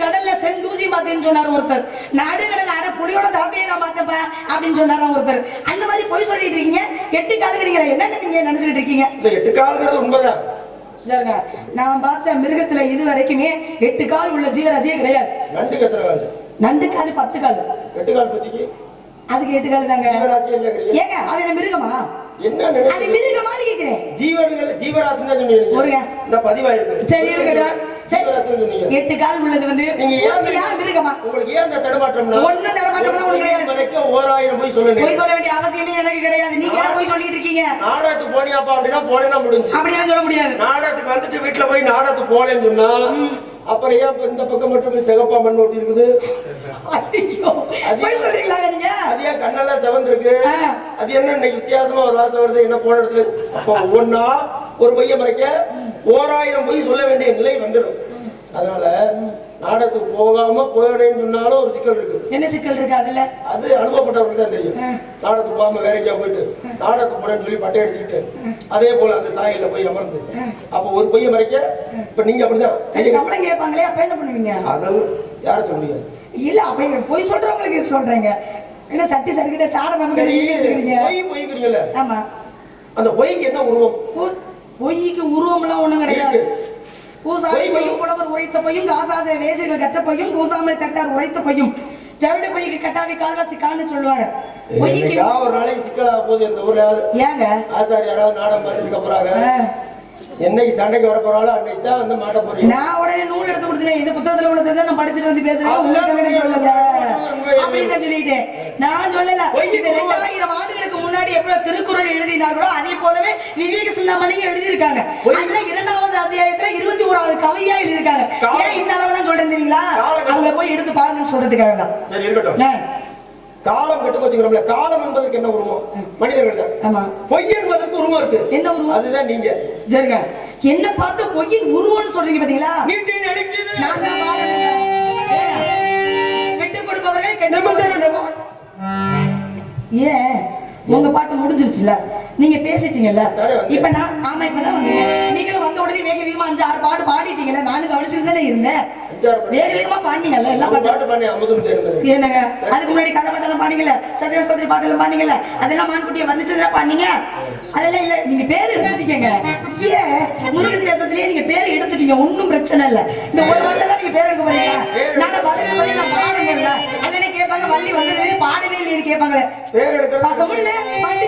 கடல்ல செந்தூசி பார்த்தேன்னு சொன்னார் ஒருத்தர். நடுக்கடல அட புலியோட தாத்தையை நான் பார்த்தப்ப அப்படின்னு சொன்னாரா ஒருத்தர். அந்த மாதிரி பொய் சொல்லிட்டு இருக்கீங்க. எட்டு காலுங்கிறீங்களா என்னங்க நீங்க நினைச்சிட்டு இருக்கீங்க? எட்டு கால்ங்கிறது உண்மைதான். நான் பார்த்த மிருகத்துல இது வரைக்குமே எட்டு கால் உள்ள ஜீவராசியே கிடையாது. எத்தனை கால் பத்து கால். எட்டு கால் அதுக்கு எட்டு கால் தாங்க. ஏங்க அது என்ன மிருகமா? என்ன அது மிருகமான்னு கேக்குறேன். ஜீவன்கள் ஜீவராசின்னு தான் சொன்னீங்க ஒருங்க. நீங்க. இந்த பதிவாயிருக்கு. சரி இருக்கட்டும். எட்டு கால் உள்ளது வந்து. நீங்க ஏன் மிருகமா? உங்களுக்கு ஏன் அந்த தடுமாற்றம்னா? ஒண்ணும் தடுமாற்றம்லாம் ஒண்ணும் கிடையாது. ஓராயிரம் போய் சொல்லணும் பொய் சொல்ல வேண்டிய அவசியமே எனக்கு கிடையாது. நீங்க தான் போய் சொல்லிட்டு இருக்கீங்க? நாடகத்துக்கு போனியாப்பா அப்படின்னா போனேன்னா முடிஞ்சு. அப்படியெல்லாம் சொல்ல முடியாது. நாடகத்துக்கு வந்துட்டு வீட்டுல போய் நாடகத்துக்கு போனேன்னு சொன்னா அப்புறம் ஏன் இந்த பக்கம் மட்டும் சிகப்பா மண் ஒட்டி இருக்குது? அது ஏன் கண்ணெல்லாம் செவந்திருக்கு. அது என்ன இன்னைக்கு வித்தியாசமா ஒரு வாசம் வருது? என்ன போன இடத்துல? அப்போ ஒவ்வொன்னா ஒரு பொய்ய மறைக்க ஓராயிரம் பொய் சொல்ல வேண்டிய நிலை வந்துடும். அதனால நாடகத்துக்கு போகாம போயிடேன்னு சொன்னாலும் ஒரு சிக்கல் இருக்கு. என்ன சிக்கல் இருக்கு அதுல? அது அனுபவப்பட்டவர்களுக்கு தான் தெரியும். நாடகத்துக்கு போகாம வேற எங்கேயா போயிட்டு நாடகத்துக்கு போறேன்னு சொல்லி பட்டை அடிச்சுக்கிட்டு அதே போல அந்த சாயல்ல போய் அமர்ந்து. அப்போ ஒரு பொய்ய மறைக்க இப்ப நீங்க அப்படிதான் சம்பளம் கேட்பாங்களே அப்ப என்ன பண்ணுவீங்க? அதெல்லாம் யார சொல்ல முடியாது. இல்ல அப்படி பொய் சொல்றவங்களுக்கு சொல்றேங்க? என்ன சட்டி சரிக்கிட்ட சாட நமக்கு நீங்க எடுத்துக்கிறீங்க? பொய் பொய்ங்கிறீங்கல்ல. ஆமா. அந்த பொய்க்கு என்ன உருவம்? பொய்க்கு உருவம்லாம் ஒண்ணும் கிடையாது. பூசாரி பொய்யும் புலவர் உரைத்த பொய்யும் காசாசை வேசிகள் கற்ற பொய்யும் பூசாமல் தட்டார் உரைத்த பொய்யும். ஜவுளி பொய்க்கு கட்டாவி கால்வாசி கான்னு சொல்லுவாரு. பொய்க்கு ஒரு நாளைக்கு சிக்கலாக போகுது இந்த ஊர்ல ஏங்க? ஆசாரி யாராவது நாடகம் பார்த்துட்டு போறாங்க? என்னைக்கு சண்டைக்கு வர போறாளோ அன்னைக்கு தான் வந்து மாட்ட போறீங்க. நான் உடனே நூல் எடுத்து கொடுத்துட்டேன். இது புத்தகத்துல உள்ளதை நான் படிச்சுட்டு வந்து பேசுறேன். உங்களுக்கு எனக்கு சொல்லல? அப்படின்னு நான் சொல்லிட்டேன். நான் சொல்லல. இது ரெண்டாயிரம் ஆண்டுகளுக்கு முன்னாடி எப்படியோ திருக்குறள் எழுதினார்களோ அதே போலவே விவேக சிந்தாமணியும் எழுதியிருக்காங்க. அதுல இரண்டாவது அத்தியாயத்துல இருபத்தி ஓராவது கவியா எழுதியிருக்காங்க. ஏன் இந்த அளவுலாம் சொல்றேன் தெரியுங்களா? அவங்கள போய் எடுத்து பாருங்கன்னு சொல்றதுக்காக தான். சரி இருக்கட்டும். காலம் கெட்டு போச்சுங்கிறோம்ல காலம் என்பதற்கு என்ன உருவம்? மனிதர்கள் ஆமா. பொய் என்பதற்கு உருவம் இருக்கு. என்ன உருவம்? அதுதான் நீங்க. சரிங்க என்ன பார்த்து பொய்யின் உருவம்னு சொல்றீங்க பாத்தீங்களா? நீட்டி நடிக்குது நான்? விட்டு கொடுப்பவர்கள். ஏன்? உங்க பாட்டு முடிஞ்சிருச்சுல நீங்க பேசிட்டீங்கல்ல. இப்ப நான் ஆமா இப்பதான் வந்தீங்க நீங்களும் வந்த உடனே வேக வேகமா அஞ்சு ஆறு பாட்டு பாடிட்டீங்கல்ல? நானும் கவனிச்சுட்டு தானே இருந்தேன். வேக வேகமா பாடினீங்கல்ல எல்லா பாட்டு என்னங்க? அதுக்கு முன்னாடி கதை பாட்டெல்லாம் பாடிங்கல்ல சத்தியம் சத்திரி பாட்டெல்லாம் பாடிங்கல்ல அதெல்லாம் மான்குட்டியை வர்ணிச்சதெல்லாம் பாடினீங்க? அதெல்லாம் இல்ல நீங்க பேர் எடுத்துட்டீங்க ஏன் முருகன் தேசத்திலேயே நீங்க பேர் எடுத்துட்டீங்க. ஒண்ணும் பிரச்சனை இல்ல. இந்த ஒரு வாட்டில தான் நீங்க பேர் எடுக்க போறீங்க. நாங்க பதில் சொல்லி நான் பாடுங்கல்ல கேட்பாங்க வள்ளி வந்ததுல பாடவே இல்லைன்னு கேட்பாங்க பேர் எடுக்கிறது பசமுள்ள பாட்டு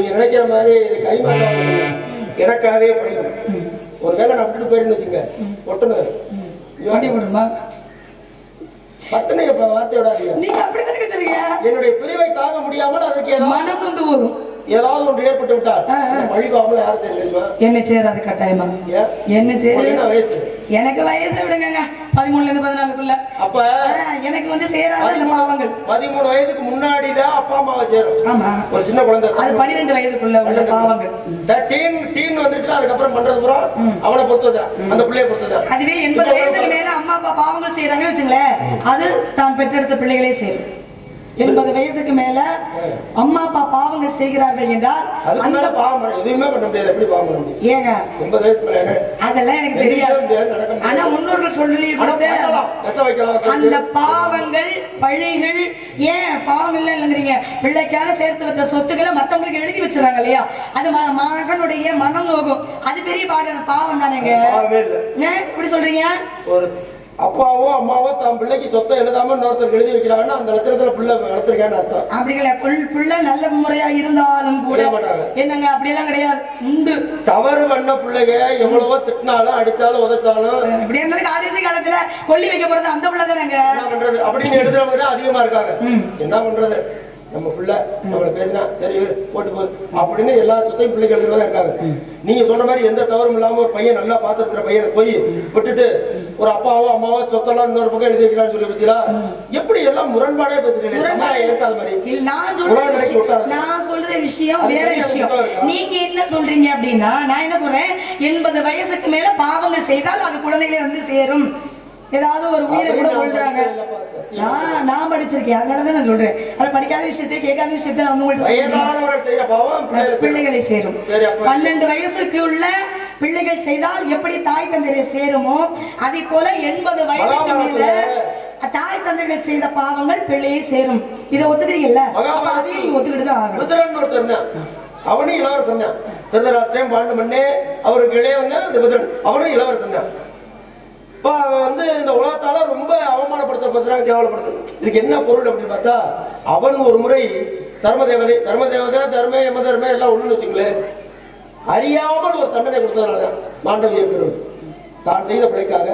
நீங்க நினைக்கிற மாதிரி இது கைமாற்றம் எனக்காகவே பண்ணுங்க ஒரு வேளை நான் விட்டுட்டு போயிருன்னு வச்சுங்க போடுமா? பட்டுன்னு இப்ப வார்த்தையோட. நீங்க அப்படித்தானே சொல்றீங்க? என்னுடைய பிரிவை தாங்க முடியாமல் அதற்கு ஏதாவது மனம் வந்து போகும் ஏதாவது ஒன்று ஏற்பட்டு விட்டால். வழிபாமல் யார் தெரியுமா? என்ன சேராது கட்டாயமா? என்ன என்ன வயசு? எனக்கு வயசை விடுங்க பதிமூணுல இருந்து பதினாலுக்குள்ள. அப்ப எனக்கு வந்து சேராத அந்த பாவங்கள். பதிமூணு வயதுக்கு முன்னாடி தான் அப்பா அம்மாவை சேரும். ஆமா. ஒரு சின்ன குழந்தை. அது பன்னிரெண்டு வயதுக்குள்ள உள்ள பாவங்கள். டீன் டீன் வந்துச்சுன்னா அதுக்கப்புறம் பண்றது பூரா அவனை பொறுத்ததுதான் அந்த பிள்ளைய பொறுத்ததுதான் அதுவே எண்பது வயசுக்கு மேல அம்மா அப்பா பாவங்கள் செய்யறாங்கன்னு வச்சுங்களேன் அது தான் பெற்றெடுத்த பிள்ளைகளே சேரும். எண்பது வயசுக்கு மேல அம்மா அப்பா பாவங்கள் செய்கிறார்கள் என்றால் அந்த பாவம் எதுவுமே பண்ண முடியாது. எப்படி பாவம் பண்ண முடியும்? ஏங்க. ஒன்பது வயசு மேல என்ன? அதெல்லாம் எனக்கு தெரியாது. ஆனா முன்னோர்கள் சொல்லி கொடுத்த அந்த பாவங்கள் பழிகள் ஏன் பாவங்கள்லாம் இல்லைங்கிறீங்க பிள்ளைக்காக சேர்த்து வச்ச சொத்துக்களை மத்தவங்களுக்கு எழுதி வச்சிடறாங்க இல்லையா? அது மகனுடைய மனம் நோகும் அது பெரிய பாவம் பாவம் தானேங்க இப்படி சொல்றீங்க? அப்பாவோ அம்மாவோ தன் பிள்ளைக்கு சொத்தை எழுதாம இன்னொருத்தர் எழுதி வைக்கிறாங்கன்னா அந்த லட்சணத்துல பிள்ளை வளர்த்துருக்கேன்னு அர்த்தம். அப்படிங்களா? புள்ள நல்ல முறையா இருந்தாலும் கூட. என்னங்க அப்படியெல்லாம் கிடையாது. உண்டு. தவறு பண்ண பிள்ளைங்க எவ்வளவோ திட்டினாலும் அடிச்சாலும் உதைச்சாலும் இப்படி இருந்தாலும் காலேஜ் காலத்துல கொல்லி வைக்க போறது அந்த பிள்ளை தானேங்க என்ன பண்றது? அப்படின்னு எழுதுறவங்க அதிகமா இருக்காங்க. என்ன பண்றது? நம்ம பிள்ளை நம்மள பேசினா சரி போட்டு போகுது அப்படின்னு எல்லா சொத்தையும் பிள்ளைகள் எழுதுறதா இருக்காங்க. நீங்க சொல்ற மாதிரி எந்த தவறும் இல்லாம ஒரு பையன் நல்லா பாத்துருக்கிற பையனை போய் விட்டுட்டு ஒரு அப்பாவோ அம்மாவோ சொத்தெல்லாம் இன்னொரு பக்கம் எழுதி வைக்கிறான்னு சொல்லி பத்தியா எப்படி எல்லாம் முரண்பாடே பேசுறீங்க? இருக்காது மாதிரி. நான் சொல்ற. நான் சொல்ற விஷயம் வேற விஷயம்? நீங்க என்ன சொல்றீங்க அப்படின்னா நான் என்ன சொல்றேன்? எண்பது வயசுக்கு மேல பாவங்கள் செய்தால் அது குழந்தைகளை வந்து சேரும். ஏதாவது ஒரு உயிரை கூட அப்படின்னு நான் கொள்றாங்க. நான் நான் படிச்சிருக்கேன். அதனாலதான் நான் சொல்றேன். அது படிக்காத விஷயத்தை கேட்காத விஷயத்தை நான் வந்து பிள்ளைகளை சேரும். பன்னெண்டு வயசுக்கு உள்ள பிள்ளைகள் செய்தால் எப்படி தாய் தந்தையை சேருமோ அதே போல எண்பது வயதுக்கு மேல தாய் தந்தைகள் செய்த பாவங்கள் பிள்ளையை சேரும். இதை ஒத்துக்கிறீங்கல்ல? அதையும் நீங்க ஒத்துக்கிட்டு தான் ஆகணும். அவனும் இளவரசன் தான். திருதராஷ்டிரம் பாண்டு மண்ணே அவருக்கு இளையவங்க இந்த புத்திரன் அவனும் இளவரசன் தான். இப்போ அவன் வந்து இந்த உலகத்தால ரொம்ப அவமானப்படுத்தப்படுறான் கேவலப்படுத்துறான் இதுக்கு என்ன பொருள் அப்படின்னு பார்த்தா அவன் ஒரு முறை தர்ம தேவதை தர்ம தேவதை தர்ம எம தர்ம எல்லாம் ஒண்ணுன்னு வச்சுங்களேன் அறியாமல் ஒரு தண்டனை கொடுத்ததுனால தான் மாண்டவிய பெருமை தான் செய்த பிழைக்காக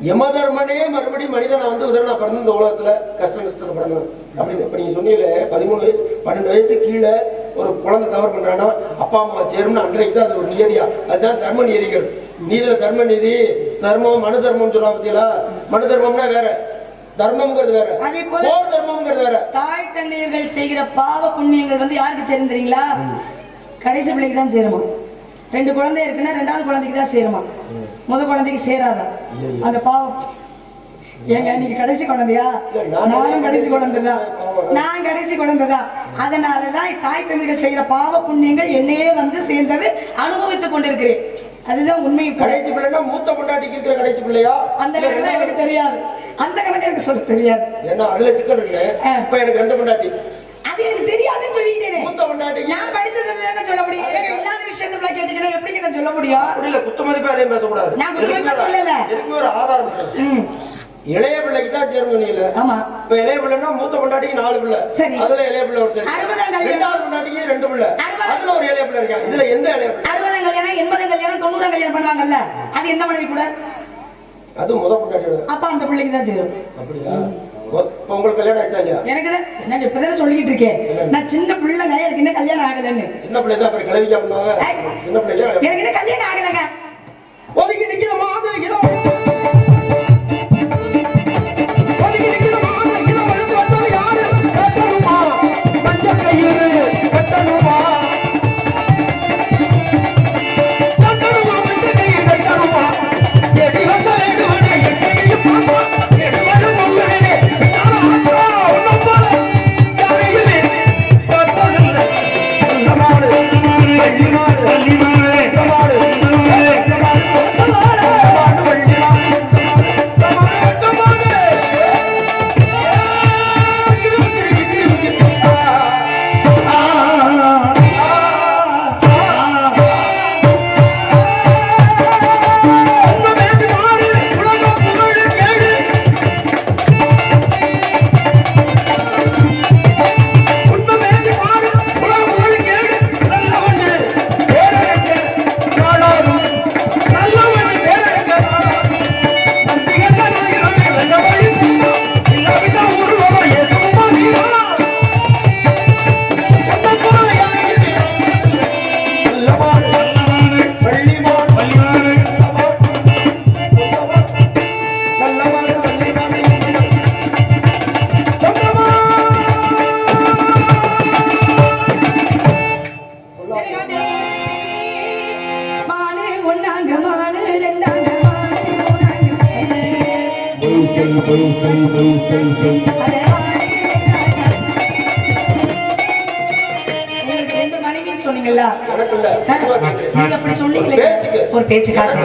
யமதர்மனே மறுபடியும் மனிதனை வந்து உதரணா பிறந்து இந்த உலகத்துல கஷ்ட நஷ்டத்தை பிறந்தோம் அப்படின்னு இப்ப நீங்க சொன்னீங்களே பதிமூணு வயசு பன்னெண்டு வயசு கீழே ஒரு குழந்தை தவறு பண்றானா அப்பா அம்மா சேரும்னு அன்றைக்கு தான் அது ஒரு நியதியா? அதுதான் தர்ம நியதிகள். நீதியில தர்ம நீதி தர்மம் மனு தர்மம் சொல்லுவா பத்தியலா மனு தர்மம்னா வேற. தர்மம்ங்கிறது வேற. அதே போல போர் தர்மம்ங்கிறது வேற. தாய் தந்தையர்கள் செய்கிற பாவ புண்ணியங்கள் வந்து யாருக்கு சேரும் தெரியுங்களா? கடைசி பிள்ளைக்கு தான் சேருமா. ரெண்டு குழந்தை இருக்குன்னா ரெண்டாவது குழந்தைக்கு தான் சேருமா. முத குழந்தைக்கு சேராதா? அந்த பாவம். ஏங்க நீங்க கடைசி குழந்தையா? நானும் கடைசி குழந்தைதான். நான் கடைசி குழந்தைதான். அதனாலதான் தாய் தந்தைகள் செய்யற பாவ புண்ணியங்கள் என்னையே வந்து சேர்ந்தது அனுபவித்துக் கொண்டிருக்கிறேன். அதுதான் உண்மை. கூட. கடைசி பிள்ளைன்னா மூத்த பொண்டாட்டிக்கு இருக்கிற கடைசி பிள்ளையா? அந்த கணக்கு எனக்கு தெரியாது. அந்த கணக்கு எனக்கு சொல்ல தெரியாது. ஏன்னா அதுல சிக்கல் இருக்கு. இப்ப எனக்கு ரெண்டு பொண்டாட்டி. அது எனக்கு தெரியாதுன்னு சொல்லிட்டேனே. மூத்த பொண்டாட்டிக்கு நான் படிச்சதுல தானே சொல்ல முடியும். எனக்கு இல்லாத விஷயத்துல கேட்டீங்கன்னா எப்படி நான் சொல்ல முடியும்? இல்ல குத்து மதிப்பா அதையும் பேசக்கூடாது நான் குத்து மதிப்பா சொல்லல. எதுக்குமே ஒரு ஆதாரம் இளைய பிள்ளைக்கு தான் சொன்னீங்கல்ல ஆமா. இப்ப இளைய பிள்ளைன்னா மூத்த பொண்டாட்டிக்கு நாலு பிள்ளை. சரி. அதுல இளைய பிள்ளை ஒருத்தர் அறுபதாம் கல்யாணம். ரெண்டாவது பொண்டாட்டிக்கு ரெண்டு பிள்ளை. அதுல ஒரு இளைய பிள்ளை இருக்காங்க இதுல எந்த இளைய பிள்ளை? அறுபதாம் கல்யாணம் எண்பதாம் கல்யாணம் தொண்ணூறாம் கல்யாணம் பண்ணுவாங்கல்ல. அது எந்த மனைவி கூட? அது முத பொண்டாட்டியோட அப்ப அந்த பிள்ளைக்கு தான் சேரும். அப்படியா? உங்களுக்கு கல்யாணம் ஆச்சா இல்லையா? எனக்கு நான் இப்பதானே சொல்லிக்கிட்டு இருக்கேன். நான் சின்ன பிள்ளைங்க எனக்கு இன்னும் கல்யாணம் ஆகலன்னு. சின்ன பிள்ளை தான் அப்புறம் கிளவிக்கா பண்ணுவாங்க. சின்ன பிள்ளை எனக்கு இன்னும் கல்யாணம் ஆகலைங்க. ஒதுங்கி நிக்கிற செய்து செய்து செய் செய் சொன்னீங்களா நீங்க அப்படி சொன்னீங்களே. ஒரு பேச்சு பேச்சுக்காச்சு